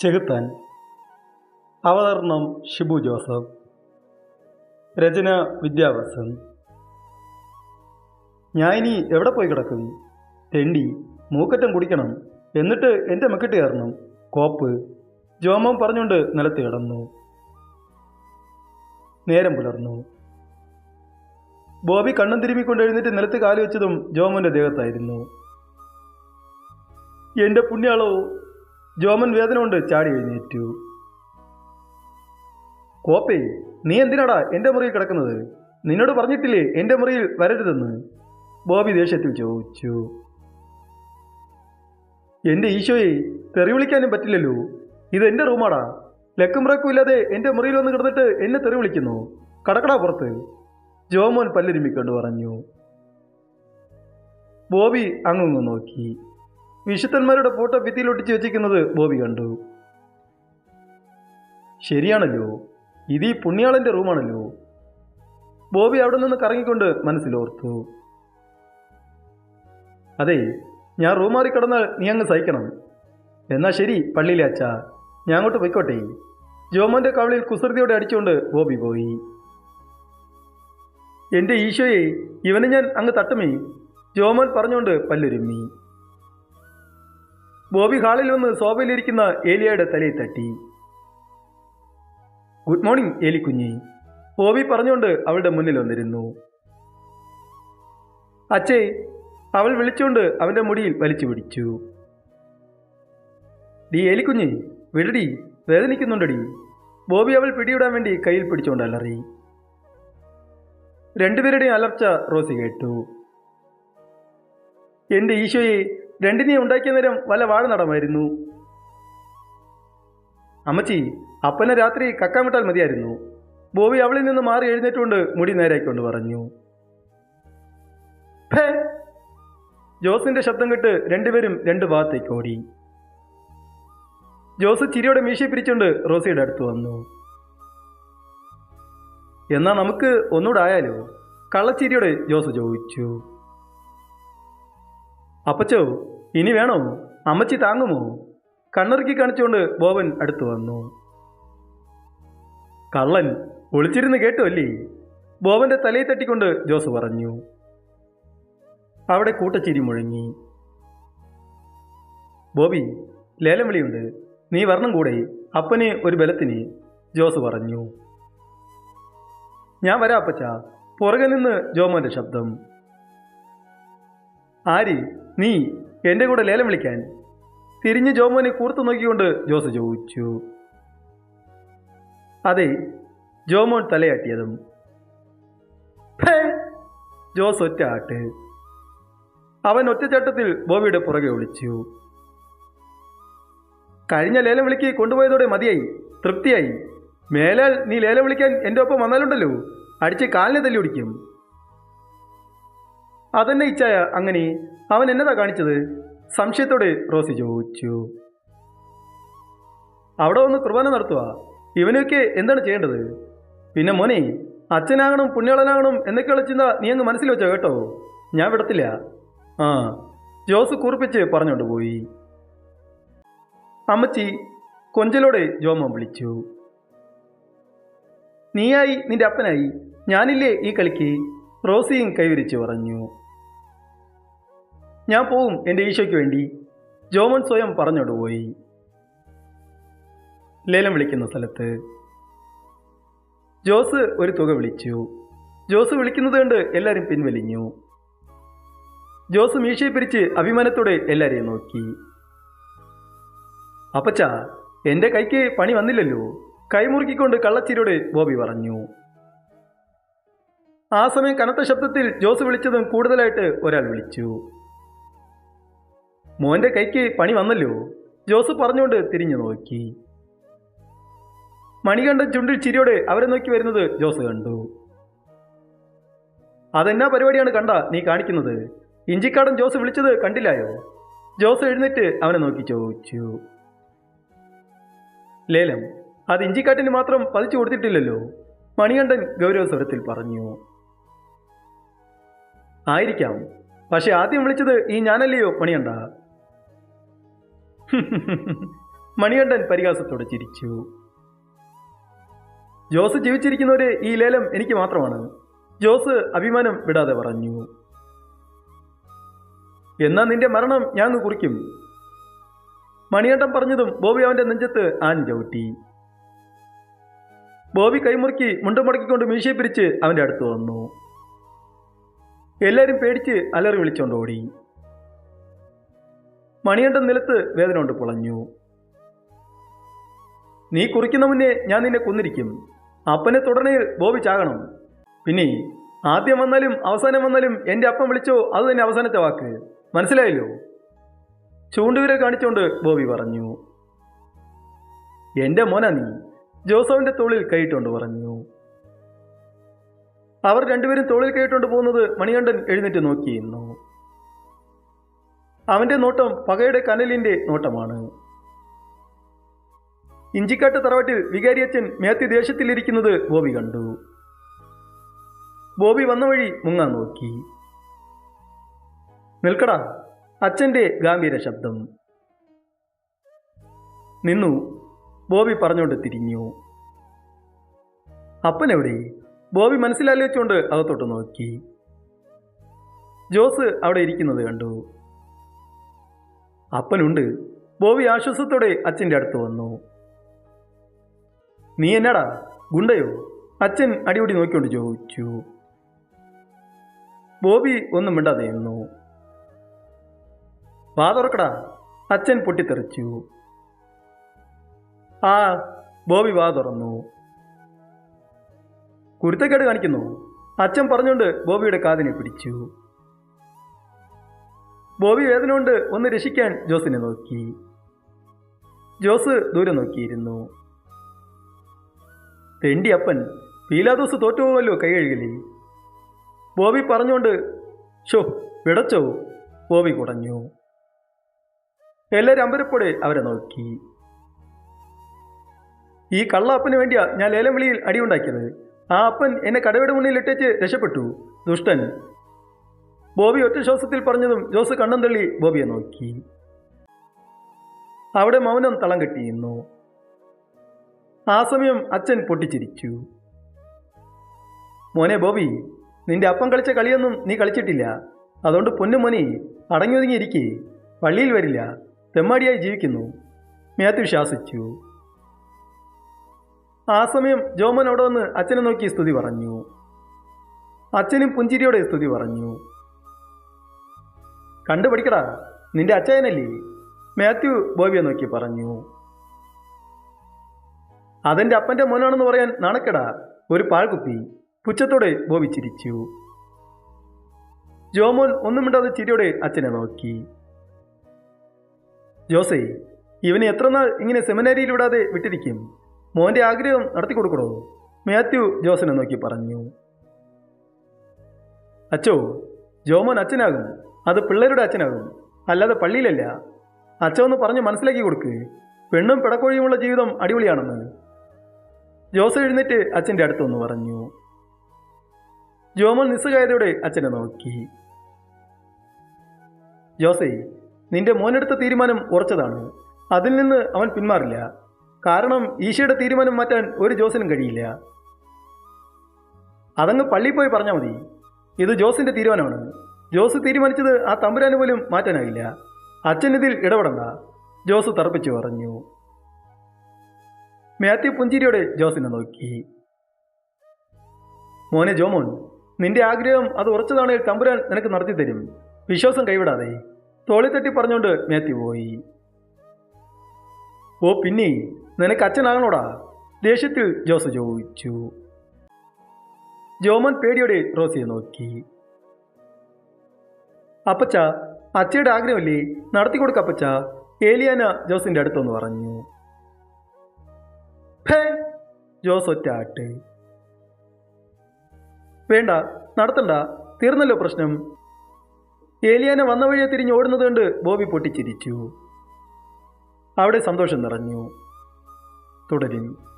ചെകുത്താൻ അവതരണം ഷിബു ജോസഫ് രചന വിദ്യാഭ്യാസൻ ഞാൻ ഇനി എവിടെ പോയി കിടക്കും? തെണ്ടി മൂക്കറ്റം കുടിക്കണം. എന്നിട്ട് എന്റെ മെക്കിട്ട് കയറണം. കോപ്പ് ജോമം പറഞ്ഞുകൊണ്ട് നിലത്ത് കിടന്നു. നേരം പുലർന്നു. ബോബി കണ്ണും തിരുമ്മിക്കൊണ്ട് എഴുന്നേറ്റ് നിലത്ത് കാലുവെച്ചതും വെച്ചതും ജോമോന്റെ ദേഹത്തായിരുന്നു. എന്റെ പുണ്യാളോ ജോമൻ വേദന കൊണ്ട് ചാടി എഴുന്നേറ്റു. കോപ്പി നീ എന്തിനാടാ എന്റെ മുറിയിൽ കിടക്കുന്നത്? നിന്നോട് പറഞ്ഞിട്ടില്ലേ എന്റെ മുറിയിൽ വരരുതെന്ന്? ബോബി ദേഷ്യത്തിൽ ചോദിച്ചു. എന്റെ ഈശോയെ തെറി വിളിക്കാനും പറ്റില്ലല്ലോ. ഇത് എന്റെ റൂമാടാ. ലക്കും റക്കും ഇല്ലാതെ എന്റെ മുറിയിൽ വന്ന് കിടന്നിട്ട് എന്നെ തെറി വിളിക്കുന്നു. കടക്കടാ പുറത്ത്. ജോമോൻ പല്ലിരുമ്മിക്കൊണ്ട് പറഞ്ഞു. ബോബി അങ്ങു നോക്കി. വിശുദ്ധന്മാരുടെ ഫോട്ടോ ഭിത്തിയിൽ ഒട്ടിച്ച് വെച്ചിരിക്കുന്നത് ബോബി കണ്ടു. ശരിയാണല്ലോ. ഇത് ഈ പുണ്യാളന്റെ റൂമാണല്ലോ. ബോബി അവിടെ നിന്ന് കറങ്ങിക്കൊണ്ട് മനസ്സിലോർത്തു. അതെ ഞാൻ റൂം മാറി കിടന്നാൽ നീ അങ്ങ് സഹിക്കണം. എന്നാ ശരി പള്ളിയിലെ അച്ഛ. ഞാൻ അങ്ങോട്ട് പോയിക്കോട്ടെ. ജോമോന്റെ കവളിയിൽ കുസൃതിയോടെ അടിച്ചുകൊണ്ട് ബോബി പോയി. എന്റെ ഈശോയെ ഇവനെ ഞാൻ അങ്ങ് തട്ടുമേ. ജോമോൻ പറഞ്ഞുകൊണ്ട് പല്ലുരുമ്മി. ബോബി ഹാളിൽ വന്ന് സോഫയിലിരിക്കുന്ന ഏലിയയുടെ തലയിൽ തട്ടി. ഗുഡ് മോർണിംഗ് ഏലിക്കുഞ്ഞി ബോബി പറഞ്ഞുകൊണ്ട് അവളുടെ മുന്നിൽ വന്നിരുന്നു. അച്ഛേ അവൾ വിളിച്ചുകൊണ്ട് അവന്റെ മുടിയിൽ വലിച്ചു പിടിച്ചു. ഡി ഏലിക്കുഞ്ഞി വിടടി വേദനിക്കുന്നുണ്ടടി ബോബി അവൾ പിടിയിടാൻ വേണ്ടി കയ്യിൽ പിടിച്ചുകൊണ്ട് അലറി. രണ്ടുപേരുടെയും അലർച്ച റോസി കേട്ടു. എന്റെ ഈശോയെ രണ്ടിനെ ഉണ്ടാക്കിയ നേരം വല്ല വാഴ നടമായിരുന്നു. അമ്മച്ചി അപ്പനെ രാത്രി കക്കാൻ വിട്ടാൽ മതിയായിരുന്നു. ബോബി അവളിൽ നിന്ന് മാറി എഴുന്നേറ്റുകൊണ്ട് മുടി നേരായിക്കൊണ്ട് പറഞ്ഞു. ജോസിന്റെ ശബ്ദം കേട്ട് രണ്ടുപേരും രണ്ട് ഭാഗത്തേക്ക് ഓടി. ജോസ് ചിരിയോടെ മീശയെ പിരിച്ചുകൊണ്ട് റോസിയുടെ അടുത്ത് വന്നു. എന്നാ നമുക്ക് ഒന്നുകൂടെ ആയാലോ? കള്ളച്ചിരിയോടെ ജോസ് ചോദിച്ചു. അപ്പച്ചോ ഇനി വേണോ? അമ്മച്ചി താങ്ങുമോ? കണ്ണിറുക്കി കാണിച്ചുകൊണ്ട് ബോബൻ അടുത്തു വന്നു. കള്ളൻ ഒളിച്ചിരുന്ന് കേട്ടു അല്ലേ ബോബന്റെ തലയിൽ തട്ടിക്കൊണ്ട് ജോസ് പറഞ്ഞു. അവിടെ കൂട്ടച്ചിരി മുഴങ്ങി. ബോബി ലേലം വിളിയുണ്ട്. നീ വരണം കൂടെ. അപ്പനെ ഒരു ബലത്തിന് ജോസ് പറഞ്ഞു. ഞാൻ വരാം അപ്പച്ച. പുറകെ നിന്ന് ജോമോന്റെ ശബ്ദം. ആര്? നീ എന്റെ കൂടെ ലേലം വിളിക്കാൻ. തിരിഞ്ഞ് ജോമോനെ കൂർത്തു നോക്കിക്കൊണ്ട് ജോസ് ചോദിച്ചു. അതെ ജോമോൻ തലയാട്ടിയതും. ജോസ് ഒറ്റ ആട്ട്. അവൻ ഒറ്റച്ചാട്ടത്തിൽ ബോബിയുടെ പുറകെ ഒളിച്ചു. കഴിഞ്ഞ ലേലം വിളിക്ക് കൊണ്ടുപോയതോടെ മതിയായി തൃപ്തിയായി. മേലാൽ നീ ലേലം വിളിക്കാൻ എന്റെ ഒപ്പം വന്നാലുണ്ടല്ലോ. അടിച്ച് കാലിനെ തല്ലി ഒടിക്കും അതെന്നെ ഇച്ഛായ അങ്ങനെ അവൻ എന്നതാ കാണിച്ചത്? സംശയത്തോടെ റോസി ചോദിച്ചു. അവിടെ ഒന്ന് കുർബാന നടത്തുക ഇവനൊക്കെ എന്താണ് ചെയ്യേണ്ടത്? പിന്നെ മോനെ അച്ഛനാകണം പുണ്യാളനാകണം എന്നൊക്കെയുള്ള ചിന്ത നീ അങ്ങ് മനസ്സിൽ വെച്ചോ കേട്ടോ. ഞാൻ വിടത്തില്ല. ആ ജോസ് കുറിപ്പിച്ച് പറഞ്ഞുകൊണ്ട് പോയി. അമ്മച്ചി കൊഞ്ചലോടെ ജോമ വിളിച്ചു. നീയായി നിന്റെ അപ്പനായി. ഞാനില്ലേ ഈ കളിക്ക്? റോസിയും കൈവരിച്ച് പറഞ്ഞു. ഞാൻ പോവും എന്റെ ഈശോയ്ക്ക് വേണ്ടി. ജോമൻ സ്വയം പറഞ്ഞോട് പോയി. ലേലം വിളിക്കുന്ന സ്ഥലത്ത്. ജോസ് ഒരു തുക വിളിച്ചു. ജോസ് വിളിക്കുന്നത് കണ്ട് എല്ലാവരും പിൻവലിഞ്ഞു. ജോസ് മീശയെ പിരിച്ച് അഭിമാനത്തോടെ എല്ലാവരെയും നോക്കി. അപ്പച്ച എന്റെ കൈക്ക് പണി വന്നില്ലല്ലോ. കൈമുറുക്കിക്കൊണ്ട് കള്ളച്ചിരിയോടെ ബോബി പറഞ്ഞു. ആ സമയം കനത്ത ശബ്ദത്തിൽ ജോസ് വിളിച്ചതും കൂടുതലായിട്ട് ഒരാൾ വിളിച്ചു. മോന്റെ കൈക്ക് പണി വന്നല്ലോ. ജോസ് പറഞ്ഞുകൊണ്ട് തിരിഞ്ഞു നോക്കി. മണികണ്ഠൻ ചുണ്ടിൽ ചിരിയോടെ അവരെ നോക്കി വരുന്നത് ജോസ് കണ്ടു. അതെന്നാ പരിപാടിയാണ് കണ്ട നീ കാണിക്കുന്നത്? ഇഞ്ചിക്കാടൻ ജോസ് വിളിച്ചത് കണ്ടില്ലായോ? ജോസ് എഴുന്നേറ്റ് അവനെ നോക്കി ചോദിച്ചു. ലേലം അത് ഇഞ്ചിക്കാട്ടിന് മാത്രം പതിച്ചു കൊടുത്തിട്ടില്ലല്ലോ മണികണ്ഠൻ ഗൗരവ സ്വരത്തിൽ പറഞ്ഞു. ആയിരിക്കാം പക്ഷെ ആദ്യം വിളിച്ചത് ഈ ഞാനല്ലയോ മണികണ്ഠ? മണികണ്ഠൻ പരിഹാസത്തോടെ ചിരിച്ചു. ജോസ് ജീവിച്ചിരിക്കുന്നവരെ ഈ ലേലം എനിക്ക് മാത്രമാണ്. ജോസ് അഭിമാനം വിടാതെ പറഞ്ഞു. എന്നാ നിന്റെ മരണം ഞാൻ കുറിക്കും. മണികണ്ഠൻ പറഞ്ഞതും ബോബി അവന്റെ നെഞ്ചത്ത് ആൻ ചവിട്ടി ബോബി കൈമുറുക്കി മുണ്ടും മുടക്കിക്കൊണ്ട് മീശയെ പിരിച്ച് അവന്റെ അടുത്ത് വന്നു. എല്ലാവരും പേടിച്ച് അലറി വിളിച്ചോണ്ട് ഓടി മണികണ്ഠൻ നിലത്ത് വേദന കൊണ്ട് പുളഞ്ഞു നീ കുറിക്കുന്ന മുന്നേ ഞാൻ നിന്നെ കൊന്നിരിക്കും. അപ്പനെ തുടർന്ന് ബോബി പിന്നെ ആദ്യം വന്നാലും അവസാനം വന്നാലും എന്റെ അപ്പം വിളിച്ചോ അത് തന്നെ അവസാനത്തെ വാക്ക്. മനസ്സിലായല്ലോ? ചൂണ്ടുവിരെ കാണിച്ചുകൊണ്ട് ബോബി പറഞ്ഞു. എന്റെ മോനാ നീ ജോസഫിന്റെ തോളിൽ കൈയിട്ടുകൊണ്ട് പറഞ്ഞു. അവർ രണ്ടുപേരും തോളിൽ കൈയിട്ടുകൊണ്ട് പോകുന്നത് മണികണ്ഠൻ എഴുന്നേറ്റ് നോക്കിയിരുന്നു അവന്റെ നോട്ടം പകയുടെ കനലിന്റെ നോട്ടമാണ്. ഇഞ്ചിക്കാട്ട് തറവാട്ടിൽ വികാരിയച്ഛൻ മേത്തി ദേഷ്യത്തിലിരിക്കുന്നത് ബോബി കണ്ടു. ബോബി വന്ന വഴി മുങ്ങാൻ നോക്കി. നിൽക്കടാ അച്ഛന്റെ ഗാംഭീര ശബ്ദം. നിന്നു. ബോബി പറഞ്ഞുകൊണ്ട് തിരിഞ്ഞു. അപ്പനെവിടെ? ബോബി മനസ്സിലാലോചിച്ചുകൊണ്ട് അകത്തോട്ട് നോക്കി. ജോസ് അവിടെ ഇരിക്കുന്നത് കണ്ടു. അപ്പനുണ്ട്. ബോബി ആശ്വാസത്തോടെ അച്ഛന്റെ അടുത്ത് വന്നു. നീ എന്നാടാ? ഗുണ്ടയോ? അച്ഛൻ അടിപൊടി നോക്കിക്കൊണ്ട് ചോദിച്ചു. ബോബി ഒന്നും മിണ്ടാതെ നിന്നു. വാ തുറക്കടാ അച്ഛൻ പൊട്ടിത്തെറിച്ചു. ആ ബോബി വാ തുറന്നു. കുരുത്തക്കേട് കാണിക്കുന്നു അച്ഛൻ പറഞ്ഞുകൊണ്ട് ബോബിയുടെ കാതിനെ പിടിച്ചു. ബോബി വേദന കൊണ്ട് ഒന്ന് രക്ഷിക്കാൻ ജോസിനെ നോക്കി. ജോസ് ദൂരെ നോക്കിയിരുന്നു. തെണ്ടി അപ്പൻ പീലാദോസ് തോറ്റുപോകുമല്ലോ കൈ കഴുകലി. ബോബി പറഞ്ഞുകൊണ്ട് ഷോ വിടച്ചോ ബോബി കുടഞ്ഞു. എല്ലാവരും അമ്പരപ്പോടെ അവരെ നോക്കി. ഈ കള്ള അപ്പന് വേണ്ടിയാ ഞാൻ ലേലം വിളിയിൽ അടിയുണ്ടാക്കിയത്. ആ അപ്പൻ എന്നെ കടയുടെ മുന്നിൽ ഇട്ടേച്ച് രക്ഷപ്പെട്ടു ദുഷ്ടൻ. ബോബി ഒറ്റ ശ്വാസത്തിൽ പറഞ്ഞതും ജോസ് കണ്ണും തള്ളി ബോബിയെ നോക്കി. അവിടെ മൗനം തളം കെട്ടിയിരുന്നു. ആ സമയം അച്ഛൻ പൊട്ടിച്ചിരിച്ചു. മോനെ ബോബി നിന്റെ അപ്പം കളിച്ച കളിയൊന്നും നീ കളിച്ചിട്ടില്ല. അതുകൊണ്ട് പൊന്നു മോനെ അടങ്ങി ഒതുങ്ങിയിരിക്കേ പള്ളിയിൽ വരില്ല. തെമ്മാടിയായി ജീവിക്കുന്നു. മാത്യു ശാസിച്ചു. ആ സമയം ജോമൻ അവിടെ വന്ന് അച്ഛനെ നോക്കി സ്തുതി പറഞ്ഞു. അച്ഛനും പുഞ്ചിരിയോടെ സ്തുതി പറഞ്ഞു. കണ്ടുപിടിക്കടാ. നിന്റെ അച്ഛനല്ലേ മാത്യു ബോബിയെ നോക്കി പറഞ്ഞു. അതെന്റെ അപ്പന്റെ മോനാണെന്ന് പറയാൻ നാണക്കെടാ. ഒരു പാഴ്കുപ്പി പുച്ഛത്തോടെ ബോബി ചിരിച്ചു. ജോമോൻ ഒന്നും മിണ്ടാതെ ചിരിയോടെ അച്ഛനെ നോക്കി. ജോസേ ഇവനെ എത്ര നാൾ ഇങ്ങനെ സെമിനാരിയിൽ വിടാതെ വിട്ടിരിക്കും? മോന്റെ ആഗ്രഹം നടത്തി കൊടുക്കണോ? മാത്യു ജോസനെ നോക്കി പറഞ്ഞു. അച്ചോ ജോമോൻ അച്ഛനാകും. അത് പിള്ളേരുടെ അച്ഛനാകും. അല്ലാതെ പള്ളിയിലല്ല. അച്ഛൻ ഒന്ന് പറഞ്ഞ് മനസ്സിലാക്കി കൊടുക്ക്. പെണ്ണും പിടക്കോഴിയുമുള്ള ജീവിതം അടിപൊളിയാണെന്ന്. ജോസ് എഴുന്നേറ്റ് അച്ഛന്റെ അടുത്തൊന്ന് പറഞ്ഞു. ജോമോൻ നിസ്സഹായതയോടെ അച്ഛനെ നോക്കി. ജോസേ നിന്റെ മോനെടുത്ത തീരുമാനം ഉറച്ചതാണ്. അതിൽ നിന്ന് അവൻ പിന്മാറില്ല. കാരണം ഈശയുടെ തീരുമാനം മാറ്റാൻ ഒരു ജോസിനും കഴിയില്ല. അതങ്ങ് പള്ളിയിൽ പോയി പറഞ്ഞാൽ മതി. ഇത് ജോസിന്റെ തീരുമാനമാണ്. ജോസ് തീരുമാനിച്ചത് ആ തമ്പുരാന് പോലും മാറ്റാനായില്ല. അച്ഛൻ ഇതിൽ ഇടപെടണ്ട. ജോസ് തറപ്പിച്ചു പറഞ്ഞു. മാത്യു പുഞ്ചിരിയോടെ ജോസിനെ നോക്കി. മോനെ ജോമോൻ നിന്റെ ആഗ്രഹം അത് ഉറച്ചതാണെങ്കിൽ തമ്പുരാൻ നിനക്ക് നടത്തി തരും. വിശ്വാസം കൈവിടാതെ. തോളിത്തട്ടി പറഞ്ഞുകൊണ്ട് മാത്യു പോയി. ഓ പിന്നെ നിനക്ക് അച്ഛനാകണോടാ? ദേഷ്യത്തിൽ ജോസ് ചോദിച്ചു. ജോമൻ പേടിയോടെ റോസിയെ നോക്കി. അപ്പച്ച അച്ചയുടെ ആഗ്രഹമല്ലേ? നടത്തി കൊടുക്ക അപ്പച്ച. ഏലിയാന ജോസിന്റെ അടുത്തൊന്ന് പറഞ്ഞു. ജോസ് ഒറ്റ ആട്ട് വേണ്ട നടത്തണ്ട. തീർന്നല്ലോ പ്രശ്നം. ഏലിയാന വന്ന വഴിയെ തിരിഞ്ഞ് ഓടുന്നത് കണ്ട് ബോബി പൊട്ടിച്ചിരിച്ചു. അവിടെ സന്തോഷം നിറഞ്ഞു. തുടരും.